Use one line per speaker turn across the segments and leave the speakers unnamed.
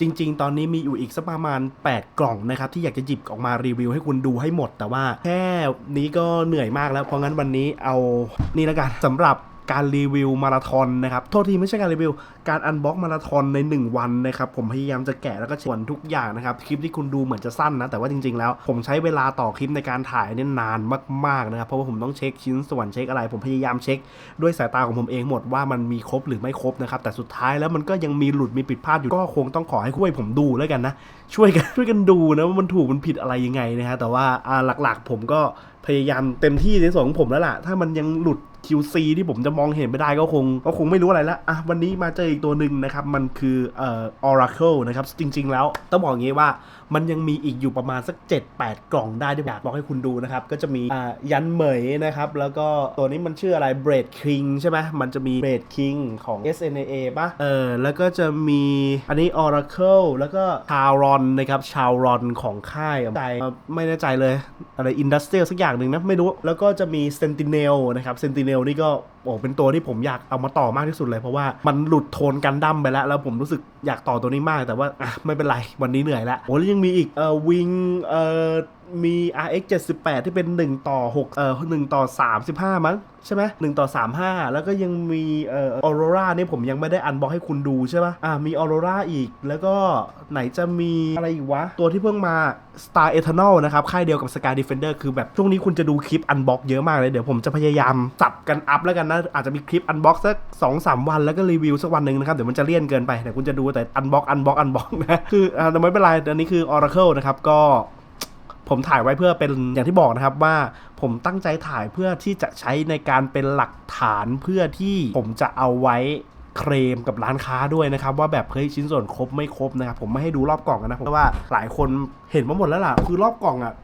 จริง ๆ ตอนนี้มีอยู่อีกสักประมาณ 8 กล่องนะครับ ที่อยากจะหยิบออกมารีวิวให้คุณดูให้หมด แต่ว่าแค่นี้ก็เหนื่อยมากแล้วเพราะงั้นวันนี้เอานี่แล้วกันสำหรับ การรีวิวมาราธอนนะครับ โทษทีไม่ใช่การรีวิว การอันบ็อกมาราธอนใน 1 วันนะครับ ผมพยายามจะแกะแล้วก็ส่วนทุกอย่างนะครับ คลิปที่คุณดูเหมือนจะสั้นนะ แต่ว่าจริงๆแล้ว ผมใช้เวลาต่อคลิปในการถ่ายเนี่ยนานมากๆนะครับ เพราะว่าผมต้องเช็คชิ้นส่วนเช็คอะไร ผมพยายามเช็ค ด้วยสายตาของผมเองหมดว่ามันมีครบหรือไม่ครบนะครับ แต่สุดท้ายแล้วมันก็ยังมีหลุดมีผิดพลาดอยู่ ก็คงต้องขอให้ช่วยผมดูแล้วกันนะ ช่วยกันช่วยกันดูนะว่ามันถูกมันผิดอะไรยังไงนะฮะ แต่ว่าอ่าหลักๆ ผมก็พยายามเต็มที่ในส่วนของผมแล้วล่ะ ถ้ามันยังหลุด QC ที่ผมจะมองเห็นไม่ได้ก็คงก็คงไม่รู้อะไรละอะวันนี้มาเจออีกตัวหนึ่งนะครับ มันคือเอ่อ Oracle นะครับ จริง ๆ แล้วต้องบอกอย่างงี้ว่ามันยังมีอีกอยู่ประมาณสัก 7-8 กล่องได้ที่อยากบอกให้คุณดูนะครับ ก็จะมีอ่ายันเหมยนะครับ แล้วก็ตัวนี้มันชื่ออะไร Braid King ใช่ไหมมันจะมี Braid King ของ SNA ป่ะเออแล้วก็จะมีอันนี้ Oracle แล้วก็ชาวรอนนะครับชาวรอนของค่ายใจไม่แน่ใจเลยอะไร Industrial สักอย่างหนึ่งนะไม่รู้แล้วก็จะมี Sentinel นะครับ Sentinel นี่ก็โอ้เป็นตัวที่ผมอยากเอามาต่อมากที่สุดเลย เพราะว่ามันหลุดโทนกันดั้มไปแล้ว แล้วผมรู้สึกอยากต่อตัวนี้มากแต่ว่าอะไม่เป็นไร วันนี้เหนื่อยแล้วโอ้แล้วยังมีอีกเอ่อวิงเอ่อมี RX 78 ที่เป็น 1 ต่อ 6 เอ่อ 1 ต่อ 35 มั้ง ใช่ไหม1ต่อ 35 แล้วก็ยังมี เอ่อออโรรานี่ผมยังไม่ได้อันบอกให้คุณดูใช่ปะอะมีออโรราอีก แล้วก็ไหนจะมีอะไรอีกวะ ตัวที่เพิ่งมา Star Eternal นะครับ ค่ายเดียวกับ Sky Defender คือแบบช่วงนี้คุณจะดูคลิปอันบ็อกเยอะมากเลย เดี๋ยวผมจะพยายามสับกันอัพแล้วกันนะอาจจะมีคลิปอันบ็อกสัก2 3วันแล้วก็รีวิวสักวันหนึ่งนะครับ เดี๋ยวมันจะเลี่ยนเกินไปเดี๋ยวคุณจะดูแต่อันบ็อกอันบ็อกอันบ็อกนะคืออ่าไม่เป็นไรอันนี้คือ Oracle นะครับก็ผมถ่ายไว้เพื่อเป็นอย่างที่บอกนะครับว่าผมตั้งใจถ่ายเพื่อที่จะใช้ในการเป็นหลักฐานเพื่อที่ผมจะเอาไว้เคลมกับร้านค้าด้วยนะครับ ว่าแบบเฮ้ยชิ้นส่วนครบไม่ครบนะครับ ผมไม่ให้ดูรอบกล่องกันนะเพราะว่าหลายคนเห็นมาหมดแล้วล่ะ คือรอบกล่องอะ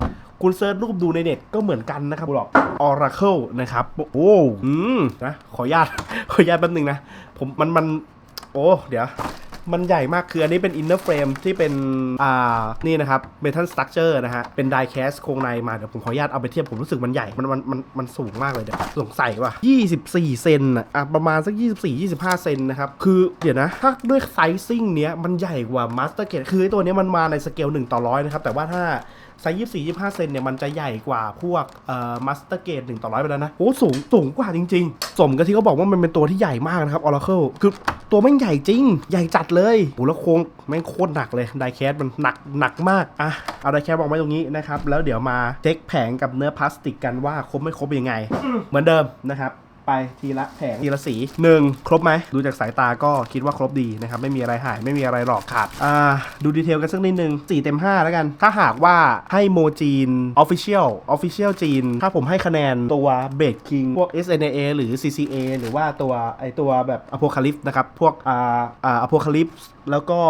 คุณเซิร์ชรูปดูในเน็ตก็เหมือนกันนะครับบอก Oracle นะครับ โอ้อืมนะ ขออนุญาต ขออนุญาตแป๊บนึงนะ ผมมันมัน โอ้ เดี๋ยวมันใหญ่มากคืออันนี้เป็น inner frame ที่เป็น อ่า นี่นะครับ metal structure นะฮะ เป็น die cast โครงในมา เดี๋ยวผมขออนุญาตเอาไปเทียบ ผมรู้สึกมันใหญ่ มันมันมันมันสูงมากเลยเดี๋ยวสงสัยว่ะ24 เซนอะอะ ประมาณสัก 24 25 เซนนะครับ คือเดี๋ยวนะ ถ้าด้วยไซซิ่งเนี้ย มันใหญ่กว่า master gate คือไอ้ตัวเนี้ยมันมาในสเกล1ต่อร้อยนะครับ แต่ว่าถ้า ไซส์ยี่สี่ยี่ห้าเซนเนี่ยมันจะใหญ่กว่าพวกเอ่อมาสเตอร์เกตหนึ่งต่อร้อยไปแล้วนะโอ้สูงสูงกว่าจริง ๆ สมกับที่เขาบอกว่ามันเป็นตัวที่ใหญ่มากนะครับ Oracle คือตัวแม่งใหญ่จริง ใหญ่จัดเลยโอ้แล้วโครงแม่งโคตรหนักเลยไดแคสมันหนักหนักมากอะเอาไดแคสวางไว้ตรงนี้นะครับแล้วเดี๋ยวมาเช็คแผงกับเนื้อพลาสติกกันว่าครบไม่ครบยังไง เหมือนเดิมนะครับ ไปทีละแผงทีละสีหนึ่งครบไหมดูจากสายตาก็คิดว่าครบดีนะครับไม่มีอะไรหายไม่มีอะไรหลอกขาดอ่าดูดีเทลกันสักนิดนึง4เต็ม5แล้วกัน ถ้าหากว่าให้โมจีน Official Official จีน ถ้าผมให้คะแนนตัวเบดคิงพวก SNA หรือ CCA หรือว่าตัวไอตัวแบบ Apocalypse นะครับพวกอ่าอ่า Apocalypse แล้วก็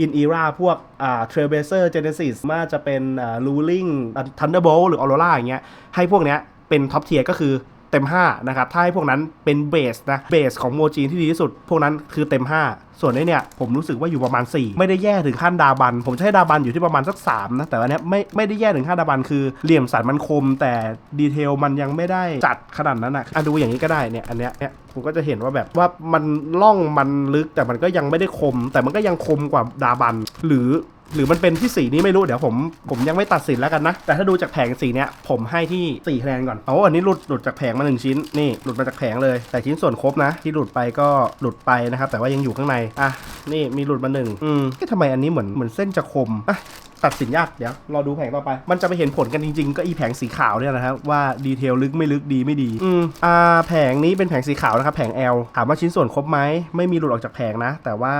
อินอีราพวกอ่า Trailblazer Genesis มาจะเป็นอ่า Ruling Thunderbolt หรือ Aurora อย่างเงี้ยให้พวกเนี้ยเป็นท็อปเทียร์ก็คือ เต็ม 5 นะครับ ถ้าให้พวกนั้นเป็นเบสนะ เบสของโมจีนที่ดีที่สุด พวกนั้นคือเต็ม 5 ส่วนนี้เนี่ยผมรู้สึกว่าอยู่ประมาณ 4 ไม่ได้แย่ถึงขั้นดาบัน ผมจะให้ดาบันอยู่ที่ประมาณสัก 3 นะ แต่ว่าเนี้ยไม่ไม่ได้แย่ถึงขั้นดาบันคือเหลี่ยมสันมันคม แต่ดีเทลมันยังไม่ได้จัดขนาดนั้นนะอะดูอย่างนี้ก็ได้เนี่ยอันเนี้ยเนี่ยผมก็จะเห็นว่าแบบว่ามันล่องมันลึกแต่มันก็ยังไม่ได้คม แต่มันก็ยังคมกว่าดาบัน หรือ หรือมันเป็นที่สีนี้ไม่รู้เดี๋ยวผมผมยังไม่ตัดสินแล้วกันนะ แต่ถ้าดูจากแผงสีเนี้ยผมให้ที่4คะแนนก่อนโอ้อันนี้หลุดหลุดจากแผงมาหนึ่งชิ้นนี่หลุดมาจากแผงเลย แต่ชิ้นส่วนครบนะ ที่หลุดไปก็หลุดไปนะครับ แต่ว่ายังอยู่ข้างในอะนี่มีหลุดมาหนึ่งอืมเอ๊ะทำไมอันนี้เหมือนเหมือนเส้นจะคมอะตัดสินยากเดี๋ยวรอดูแผงต่อไป มันจะไปเห็นผลกันจริงๆ ก็อีแผงสีขาวเนี่ยนะครับว่าดีเทลลึกไม่ลึกดีไม่ดี อืมอ่าแผงนี้เป็นแผงสีขาวนะครับแผง L ถามว่าชิ้นส่วนครบไหมไม่มีหลุดออกจากแผงนะ แต่ว่า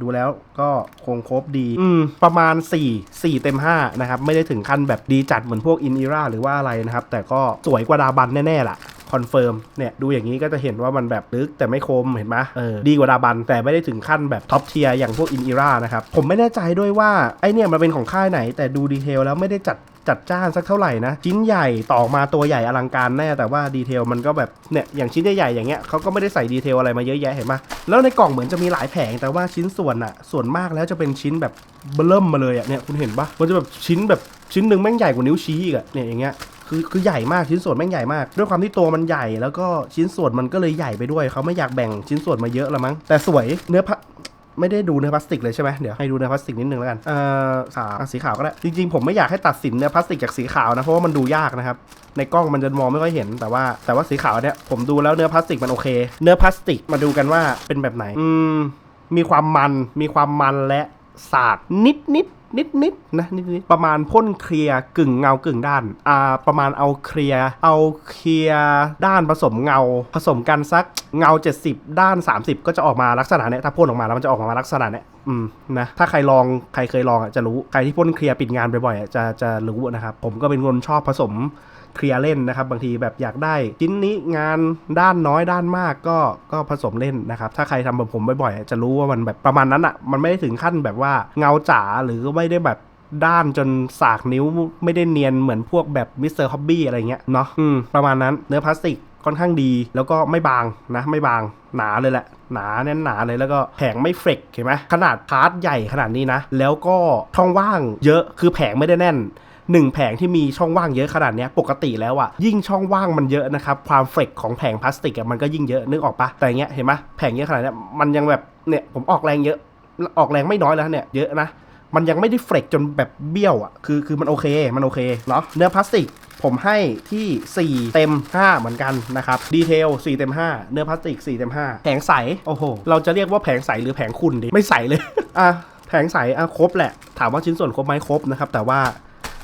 ดูแล้วก็คงครบดีอืมประมาณ 4 4 เต็ม 5 นะครับ ไม่ได้ถึงขั้นแบบดีจัดเหมือนพวกอินอีราหรือว่าอะไรนะครับ แต่ก็สวยกว่าดาบันแน่ ๆ ล่ะ คอนเฟิร์มเนี่ยดูอย่างนี้ก็จะเห็นว่ามันแบบลึกแต่ไม่คมเห็นไหมเออดีกว่าดาบัน แต่ไม่ได้ถึงขั้นแบบท็อปเทียร์อย่างพวกอินอีรานะครับผมไม่แน่ใจด้วยว่าไอเนี่ยมันเป็นของค่ายไหน แต่ดูดีเทลแล้วไม่ได้จัดจัดจ้านสักเท่าไหร่นะ ชิ้นใหญ่ต่อมาตัวใหญ่อลังการแน่ แต่ว่าดีเทลมันก็แบบเนี่ยอย่างชิ้นใหญ่ๆอย่างเงี้ยเขาก็ไม่ได้ใส่ดีเทลอะไรมาเยอะแยะเห็นปะแล้วในกล่องเหมือนจะมีหลายแผงแต่ว่าชิ้นส่วนอะส่วนมากแล้วจะเป็นชิ้นแบบเบิ่มมาเลยอะเนี่ยคุณเห็นปะมันจะแบบชิ้นแบบ ชิ้นหนึ่งแม่งใหญ่กว่านิ้วชี้อีกอะเนี่ยอย่างเงี้ยคือคือใหญ่มากชิ้นส่วนแม่งใหญ่มาก ด้วยความที่ตัวมันใหญ่แล้วก็ชิ้นส่วนมันก็เลยใหญ่ไปด้วยเขาไม่อยากแบ่งชิ้นส่วนมาเยอะละมั้งแต่สวยเนื้อผ้าไม่ได้ดูเนื้อพลาสติกเลยใช่ไหมเดี๋ยวให้ดูเนื้อพลาสติกนิดนึงแล้วกัน เอ่อขาวสีขาวก็ได้ จริงๆ ผมไม่อยากให้ตัดสินเนื้อพลาสติกจากสีขาวนะ เพราะว่ามันดูยากนะครับ ในกล้องมันจะมองไม่ค่อยเห็น แต่ว่าแต่ว่าสีขาวเนี่ยผมดูแล้วเนื้อพลาสติกมันโอเค เนื้อพลาสติกมาดูกันว่าเป็นแบบไหน อืม มีความมัน มีความมันและสากนิดนิด นิดนิดๆนะนิดนิดๆประมาณพ่นเคลียร์กึ่งเงากึ่งด้านอ่าประมาณเอาเคลียร์เอาเคลียร์ด้านผสมเงา ผสมกันสักเงา 70 ด้าน 30 ก็จะออกมาลักษณะเนี้ยถ้าพ่นออกมาแล้วมันจะออกมาลักษณะเนี้ยอืมนะถ้าใครลองใครเคยลองอะจะรู้ใครที่พ่นเคลียร์ปิดงานบ่อยๆอะจะจะรู้นะครับผมก็เป็นคนชอบผสม เคลียร์เล่นนะครับ บางทีแบบอยากได้ชิ้นนี้งานด้านน้อยด้านมากก็ก็ผสมเล่นนะครับ ถ้าใครทำแบบผมบ่อยๆ จะรู้ว่ามันแบบประมาณนั้นอะ่ะ มันไม่ได้ถึงขั้นแบบว่าเงาจ๋าหรือไม่ได้แบบด้านจนสากนิ้วไม่ได้เนียนเหมือนพวกแบบมิสเตอร์ฮอบบี้อะไรเงี้ยเนาะอืมประมาณนั้นเนื้อพลาสติกค่อนข้างดีแล้วก็ไม่บางนะไม่บางหนาเลยแหละหนาแน่นหนาเลยแล้วก็แผงไม่เฟรกเห็นไหมขนาดพาร์ทใหญ่ขนาดนี้นะ แล้วก็ช่องว่างเยอะคือแผงไม่ได้แน่น หนึ่งแผงที่มีช่องว่างเยอะขนาดนี้ปกติแล้วอะยิ่งช่องว่างมันเยอะนะครับความเฟรกของแผงพลาสติกอะมันก็ยิ่งเยอะนึกออกปะแต่เงี้ยเห็นไหมแผงเยอะขนาดนี้มันยังแบบเนี่ยผมออกแรงเยอะออกแรงไม่น้อยแล้วเนี่ยเยอะนะมันยังไม่ได้เฟรกจนแบบเบี้ยวอะคือคือมันโอเค มันโอเคเนาะเนื้อพลาสติกผมให้ที่ 4 เต็ม 5 เหมือนกันนะครับ ดีเทล 4 เต็ม 5 เนื้อพลาสติก 4 เต็ม 5 แผงใส โอ้โห เราจะเรียกว่าแผงใสหรือแผงคุณดี ไม่ใสเลย อะ แผงใส อะ ครบแหละ ถามว่าชิ้นส่วนครบไหมครบนะครับ แต่ว่า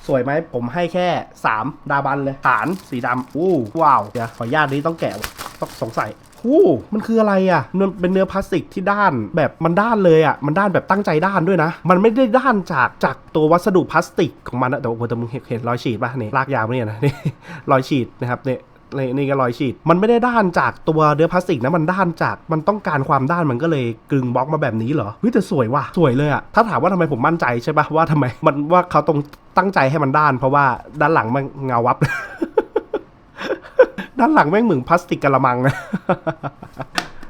สวยไหมผมให้แค่ 3 ดาบันเลยฐานสีดำอู้ว้าวเดี๋ยวขออนุญาตนี้ต้องแกะต้องสงสัยหูมันคืออะไรอะมันเป็นเนื้อพลาสติกที่ด้านแบบมันด้านเลยอะ มันด้านแบบตั้งใจด้านด้วยนะ มันไม่ได้ด้านจากจากตัววัสดุพลาสติกของมันนะแต่ว่าแต่มึงเห็นรอยฉีดป่ะนี่ลากยาวเนี่ยนะนี่รอยฉีดนะครับเนี่ย ในในรอยฉีด มันไม่ได้ด้านจากตัวเนื้อพลาสติกนะมันด้านจากมันต้องการความด้านมันก็เลยกึงบล็อกมาแบบนี้เหรอเฮ้ยแต่สวยว่ะสวยเลยอะถ้าถามว่าทำไมผมมั่นใจใช่ปะว่าทำไมมันว่าเขาตรงตั้งใจให้มันด้าน เพราะว่าด้านหลังมันเงาวับ ด้านหลังแม่งเหมือนพลาสติกกะละมังนะ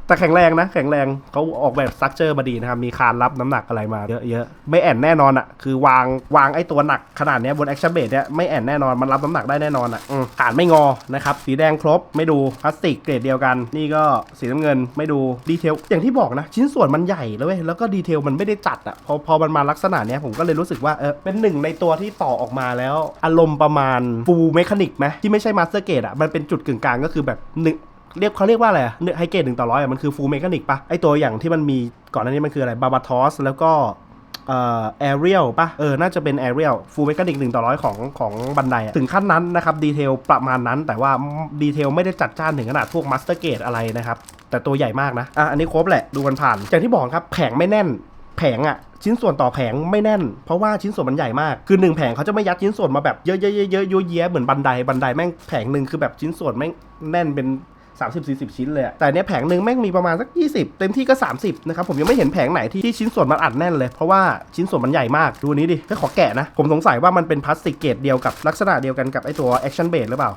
แต่แข็งแรงนะ แข็งแรงเขาออกแบบสตรัคเจอร์มาดีนะครับ มีคานรับน้ำหนักอะไรมาเยอะๆ ไม่แอนแน่นอนอะ่ะ คือวางวางไอ้ตัวหนักขนาดนี้บนแอคชั่นเบสเนี้ยไม่แอนแน่นอน มันรับน้ำหนักได้แน่นอนอะ่ะอืมฐานไม่งอนะครับ สีแดงครบไม่ดูพลาสติกเกรดเดียวกัน นี่ก็สีน้ำเงินไม่ดูดีเทลอย่างที่บอกนะ ชิ้นส่วนมันใหญ่แล้วเว้ยแล้วก็ดีเทลมันไม่ได้จัดอะ่ะพอพอมันมาลักษณะเนี้ยผมก็เลยรู้สึกว่าเออเป็นหนึ่งในตัวที่ต่อออกมาแล้ว อารมณ์ประมาณฟูลเมคานิกไหมที่ไม่ใช่มาสเตอร์เกตอะมันเป็นจุดกึ่งกลางก็คือแบบหนึ่ง เรียกเขาเรียกว่าอะไรอะไฮเกตหนึ่งต่อร้อยมันคือฟูลเมคานิกปะไอตัวอย่างที่มันมีก่อนหน้านี้มันคืออะไรบาบาทอสแล้วก็เอ่อแอเรียลปะเออ น่าจะเป็นแอเรียลฟูลเมคานิกหนึ่งต่อร้อยของของบันไดถึงขั้นนั้นนะครับ ดีเทลประมาณนั้น แต่ว่าดีเทลไม่ได้จัดจ้านถึงขนาดพวกมาสเตอร์เกตอะไรนะครับ แต่ตัวใหญ่มากนะ อะ อันนี้ครบแหละ ดูกันผ่าน อย่างที่บอกครับ แผงไม่แน่น แผงอะชิ้นส่วนต่อแผงไม่แน่น เพราะว่าชิ้นส่วนมันใหญ่มาก คือหนึ่งแผงเขาจะไม่ยัดชิ้นส่วนมาแบบเยอะๆๆๆๆเยอะๆเหมือนบันได บันไดแม่งแผงหนึ่งคือแบบชิ้นส่วนแม่งแน่นเป็น 30 40 ชิ้นเลยอะแต่เนี้ยแผงหนึ่งแม่งมีประมาณสัก 20 เต็มที่ก็ 30 นะครับ ผมยังไม่เห็นแผงไหนที่ที่ชิ้นส่วนมันอัดแน่นเลย เพราะว่าชิ้นส่วนมันใหญ่มาก ดูอันนี้ดิแค่ขอแกะนะ ผมสงสัยว่ามันเป็นพลาสติกเกรดเดียวกับลักษณะเดียวกันกับไอตัว action base หรือเปล่า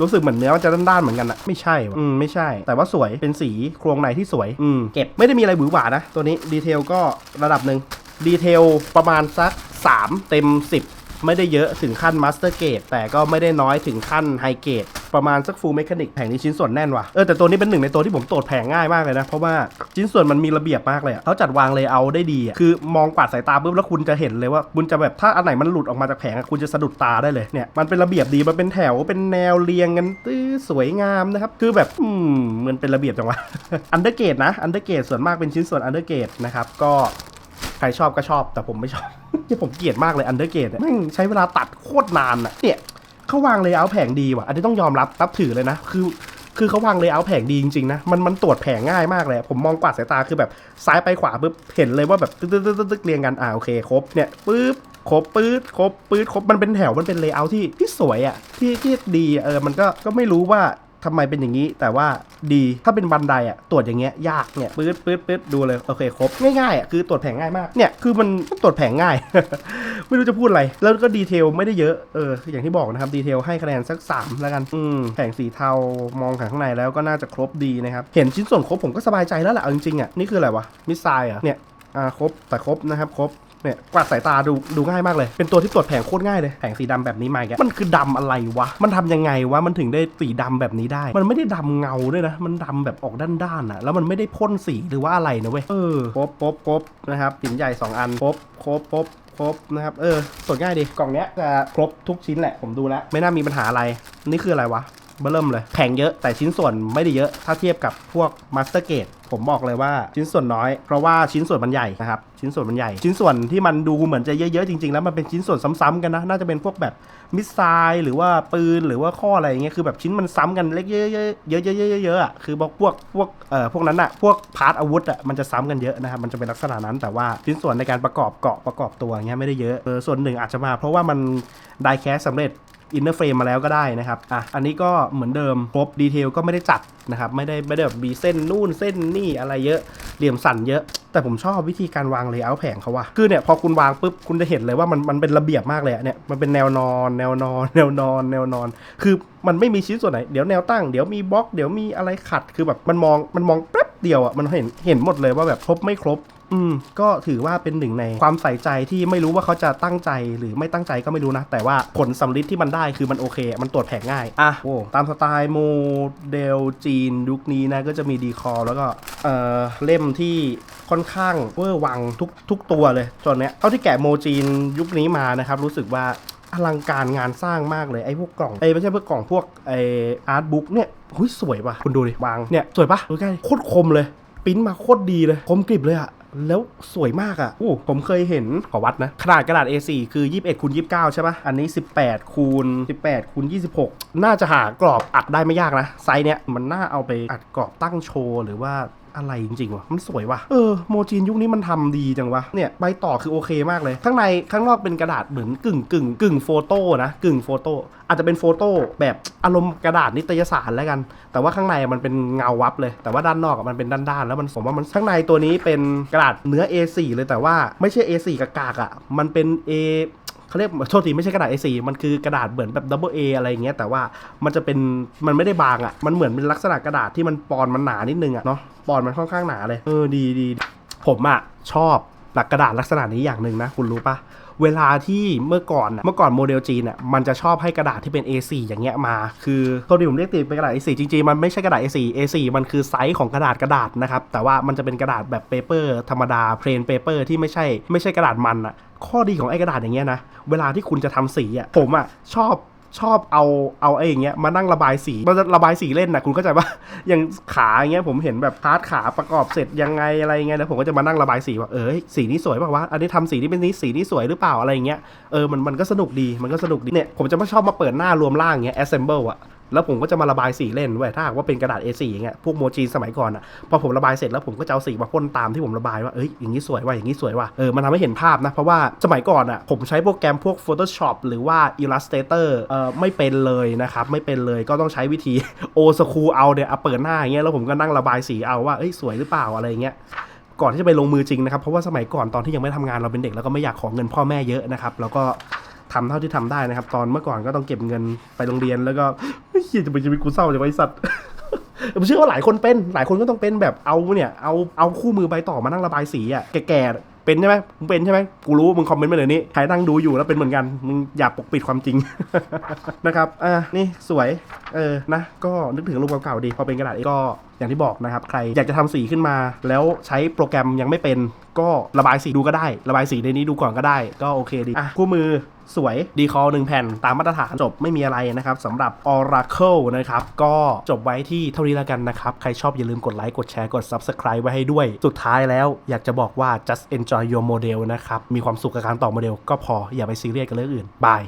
รู้สึกเหมือนเนื้อมันจะด้านๆเหมือนกันอะไม่ใช่วะอืมไม่ใช่ แต่ว่าสวยเป็นสีโครงในที่สวย อืมเก็บไม่ได้มีอะไรหวือหวานะ ตัวนี้ดีเทลก็ระดับหนึ่งดีเทลประมาณสัก 3 เต็ม 10 ไม่ได้เยอะถึงขั้นมาสเตอร์เกตแต่ก็ไม่ได้น้อยถึงขั้นไฮเกต ประมาณสักฟูลเมคานิกแผงนี้ชิ้นส่วนแน่นว่ะเออแต่ตัวนี้เป็นหนึ่งในตัวที่ผมตรวจแผงง่ายมากเลยนะ เพราะว่าชิ้นส่วนมันมีระเบียบมากเลยเขาจัดวางเลเยอร์ได้ดีคือมองกวาดสายตาปุ๊บแล้วคุณจะเห็นเลยว่าคุณจะแบบถ้าอันไหนมันหลุดออกมาจากแผงคุณจะสะดุดตาได้เลยเนี่ยมันเป็นระเบียบดีมันเป็นแถวเป็นแนวเรียงกันตื้อสวยงามนะครับคือแบบอืมมันเป็นระเบียบจังวะอันเดอร์เกตนะอันเดอร์เกตส่วนมากเป็นชิ้นส่วนอันเดอร์เกตนะครับก็ใครชอบก็ชอบแต่ผมไม่ชอบที่ผมเกลียดมากเลยอันเดอร์เกตแม่งใช้เวลาตัดโคตรนานอะเนี่ย เขาวางเลเยอร์แผงดีว่ะ อันนี้ต้องยอมรับรับถือเลยนะ คือ คือเขาวางเลเยอร์แผงดีจริงๆนะ มันมันตรวจแผงง่ายมากเลย ผมมองกวาดสายตาคือแบบซ้ายไปขวาปุ๊บเห็นเลยว่าแบบตึ๊ดตึ๊ดตึ๊ดตึ๊ดเรียงกันอ่าโอเคครบเนี่ยปุ๊บครบปื๊ดครบปื๊ดครบมันเป็นแถวมันเป็นเลเยอร์ที่ที่สวยอะที่ที่ดีเออมันก็ก็ไม่รู้ว่า ทำไมเป็นอย่างนี้แต่ว่าดีถ้าเป็นบันไดอะตรวจอย่างเงี้ยยากเนี่ยปื๊ดปื๊ดปื๊ดดูเลยโอเคครบง่ายๆอะคือตรวจแผงง่ายมากเนี่ยคือมันตรวจแผงง่าย ไม่รู้จะพูดอะไร แล้วก็ดีเทลไม่ได้เยอะเอออย่างที่บอกนะครับดีเทลให้คะแนนสัก3แล้วกันอืมแผงสีเทามองข้างในแล้วก็น่าจะครบดีนะครับเห็นชิ้นส่วนครบผมก็สบายใจแล้วแหละเอาจริงๆอะนี่คืออะไรวะมิสไซล์อะเนี่ยอ่าครบแต่ครบนะครับครบ เนี่ยกวาดสายตาดูดูง่ายมากเลย เป็นตัวที่ตรวจแผงโคตรง่ายเลยแผงสีดำแบบนี้มาอีกแล้วมันคือดำอะไรวะ มันทำยังไงวะ มันถึงได้สีดำแบบนี้ได้ มันไม่ได้ดำเงาด้วยนะ มันดำแบบออกด้านๆอะแล้วมันไม่ได้พ่นสีหรือว่าอะไรนะเว้ย เออครบครบครบนะครับหินใหญ่ 2 อันครบครบครบครบนะครับ เออตรวจง่ายดี กล่องเนี้ยจะครบทุกชิ้นแหละ ผมดูแล้ว ไม่น่ามีปัญหาอะไร นี่คืออะไรวะ เบื้อเริ่มเลยแผงเยอะแต่ชิ้นส่วนไม่ได้เยอะ ถ้าเทียบกับพวกมาสเตอร์เกตผมบอกเลยว่าชิ้นส่วนน้อย เพราะว่าชิ้นส่วนมันใหญ่นะครับ ชิ้นส่วนมันใหญ่ ชิ้นส่วนที่มันดูเหมือนจะเยอะๆจริงๆ แล้วมันเป็นชิ้นส่วนซ้ำๆกันนะ น่าจะเป็นพวกแบบมิสไซล์หรือว่าปืนหรือว่าข้ออะไรอย่างเงี้ย คือแบบชิ้นมันซ้ำกันเล็กเยอะๆเยอะๆเยอะๆเยอะๆอะ คือบอกพวกพวกเอ่อพวกนั้นอะ พวกพาร์ทอาวุธอะมันจะซ้ำกันเยอะนะครับ มันจะเป็นลักษณะนั้น แต่ว่าชิ้นส่วนในการประกอบเกาะประกอบตัวอย่างเงี้ยไม่ได้เยอะ เออส่วนหนึ่งอาจจะมา เพราะว่ามันไดแคสสำเร็จ อินเนอร์เฟรมมาแล้วก็ได้นะครับอะอันนี้ก็เหมือนเดิมครบดีเทลก็ไม่ได้จัดนะครับไม่ได้ไม่ได้แบบมีเส้นนู่นเส้นนี่อะไรเยอะเหลี่ยมสั่นเยอะ แต่ผมชอบวิธีการวางเลเยอร์แผงเขาว่ะคือเนี่ยพอคุณวางปุ๊บคุณจะเห็นเลยว่ามันมันเป็นระเบียบมากเลยอะเนี่ยมันเป็นแนวนอน แนวนอน แนวนอน แนวนอน คือมันไม่มีชิ้นส่วนไหนเดี๋ยวแนวตั้งเดี๋ยวมีบล็อกเดี๋ยวมีอะไรขัดคือแบบมันมองมันมองแป๊บเดียวอะมันเห็นเห็นหมดเลยว่าแบบครบไม่ครบ อืมก็ถือว่าเป็นหนึ่งในความใส่ใจที่ไม่รู้ว่าเขาจะตั้งใจหรือไม่ตั้งใจก็ไม่รู้นะ แต่ว่าผลสำลิดที่มันได้คือมันโอเค มันตรวจแผงง่าย อะโอ้ตามสไตล์โมเดลจีนยุคนี้นะ ก็จะมีดีคอแล้วก็เอ่อเล่มที่ค่อนข้างเวอร์วังทุกทุกตัวเลยจนเนี้ยเท่าที่แกะโมจีนยุคนี้มานะครับ รู้สึกว่าอลังการงานสร้างมากเลยไอ้พวกกล่องไอ้ยไม่ใช่พวกกล่องพวกไอ้อาร์ตบุ๊กเนี่ยหุยสวยป่ะคุณดูดิวางเนี่ยสวยป่ะดูใกล้โคตรคมเลยปริ้นมาโคตรดีเลยคมกริบเลยอะ แล้วสวยมากอะอู้ผมเคยเห็นขอวัดนะ ขนาดกระดาษ A4 คือ 21คูณ29 ใช่ปะอันนี้ 18คูณ18คูณ26 น่าจะหากรอบอัดได้ไม่ยากนะ ไซส์เนี้ยมันน่าเอาไปอัดกรอบตั้งโชว์หรือว่า อะไรจริงๆวะมันสวยว่ะเออโมจีนยุคนี้มันทำดีจังวะเนี่ยใบต่อคือโอเคมากเลย ข้างในข้างนอกเป็นกระดาษเหมือนกึ่งกึ่งกึ่งโฟโต้นะกึ่งโฟโต้อาจจะเป็นโฟโต้แบบอารมณ์กระดาษนิตยสารแล้วกัน แต่ว่าข้างในมันเป็นเงาวับเลย แต่ว่าด้านนอกมันเป็นด้านๆแล้วมันผมว่ามันข้างในตัวนี้เป็นกระดาษเนื้อ A4 เลยแต่ว่าไม่ใช่ A4 กากๆอะมันเป็น A เขาเรียกโทษทีไม่ใช่กระดาษ A4 มันคือกระดาษเหมือนแบบ double A อะไรอย่างเงี้ยแต่ว่ามันจะเป็นมันไม่ได้บางอะ่ะมันเหมือนเป็นลักษณะกระดาษที่มันปอนมันหนานิดนึงอะ่ะเนาะปอนมันค่อนข้างหนาเลยเออดีดีผมอะ่ะชอบหลักกระดาษลักษณะนี้อย่างหนึ่งนะคุณรู้ปะเวลาที่เมื่อก่อนน่ะเมื่อก่อนโมเดลจีนอะมันจะชอบให้กระดาษที่เป็น A4 อย่างเงี้ยมา คือโทษทีผมเรียกติดเป็นกระดาษ A4 จริงๆ มันไม่ใช่กระดาษ A4 A4 มันคือไซส์ของกระดาษกระดาษนะครับ แต่ว่ามันจะเป็นกระดาษแบบเปเปอร์ธรรมดาเพลนเปเปอร์ที่ไม่ใช่ไม่ใช่กระดาษมันอะ ข้อดีของไอ้กระดาษอย่างเงี้ยนะ เวลาที่คุณจะทำสีอะ ผมอะชอบชอบเอาเอาไอ้อย่างเงี้ยมานั่งระบายสีมันจะระบายสีเล่นนะคุณเข้าใจปะอย่างขาอย่างเงี้ยผมเห็นแบบพาร์ทขาประกอบเสร็จยังไงอะไรเงี้ยแล้วผมก็จะมานั่งระบายสีว่าเออสีนี้สวยป่าวะอันนี้ทำสีนี้เป็นนี้สีนี้สวยหรือเปล่าอะไรเงี้ยเออมันมันก็สนุกดีมันก็สนุกดีเนี่ยผมจะไม่ชอบมาเปิดหน้ารวมร่างเงี้ย assemble อะ แล้วผมก็จะมาระบายสีเล่นเว้ยถ้าหากว่าเป็นกระดาษ A4 อย่างเงี้ยพวกโมจีนสมัยก่อนอะพอผมระบายเสร็จแล้วผมก็จะเอาสีมาพ่นตามที่ผมระบายว่าเอ้ยอย่างนี้สวยว่ะอย่างนี้สวยว่ะเออมันทำให้เห็นภาพนะ เพราะว่าสมัยก่อนอะผมใช้โปรแกรมพวก Photoshop หรือว่า Illustrator เอ่อไม่เป็นเลยนะครับ ไม่เป็นเลยก็ต้องใช้วิธีโอสคูเอาเนี่ยเอาเปิดหน้าอย่างเงี้ยแล้วผมก็นั่งระบายสีเอาว่าเอ้ยสวยหรือเปล่าอะไรเงี้ยก่อนที่จะไปลงมือจริงนะครับเพราะว่าสมัยก่อนตอนที่ยังไม่ทำงานเราเป็นเด็กแล้วก็ไม่อยากขอเงินพ่อแม่เยอะนะครับแล้วก็ ทำเท่าที่ทำได้นะครับ ตอนเมื่อก่อนก็ต้องเก็บเงินไปโรงเรียนแล้วก็เฮียจะไปชีวิตกูเศร้าจะไปสัตว์ผมเชื่อว่าหลายคนเป็นหลายคนก็ต้องเป็นแบบเอาเนี่ยเอาเอาคู่มือใบต่อมานั่งระบายสีอะแก่ๆเป็นใช่ไหมมึงเป็นใช่ไหมกูรู้มึงคอมเมนต์มาเลยนี้ใครนั่งดูอยู่แล้วเป็นเหมือนกันมึงอย่าปกปิดความจริงนะครับอะนี่สวยเออนะก็นึกถึงรูปเก่าๆดีพอเป็นกระดาษก็อย่างที่บอกนะครับ ใครอยากจะทำสีขึ้นมา แล้วใช้โปรแกรมยังไม่เป็นก็ระบายสีดูก็ได้ ระบายสีในนี้ดูก่อนก็ได้ ก็โอเคดี อะ คู่มือสวยดีคอหนึ่งแผ่นตามมาตรฐานจบไม่มีอะไรนะครับสำหรับ Oracle นะครับ ก็จบไว้ที่เท่านี้แล้วกันนะครับ ใครชอบอย่าลืมกดไลค์ กดแชร์กด Subscribe ไว้ให้ด้วย สุดท้ายแล้วอยากจะบอกว่า just enjoy your model นะครับ มีความสุขกับการต่อโมเดลก็พออย่าไปซีเรียสกับเรื่องอื่นบาย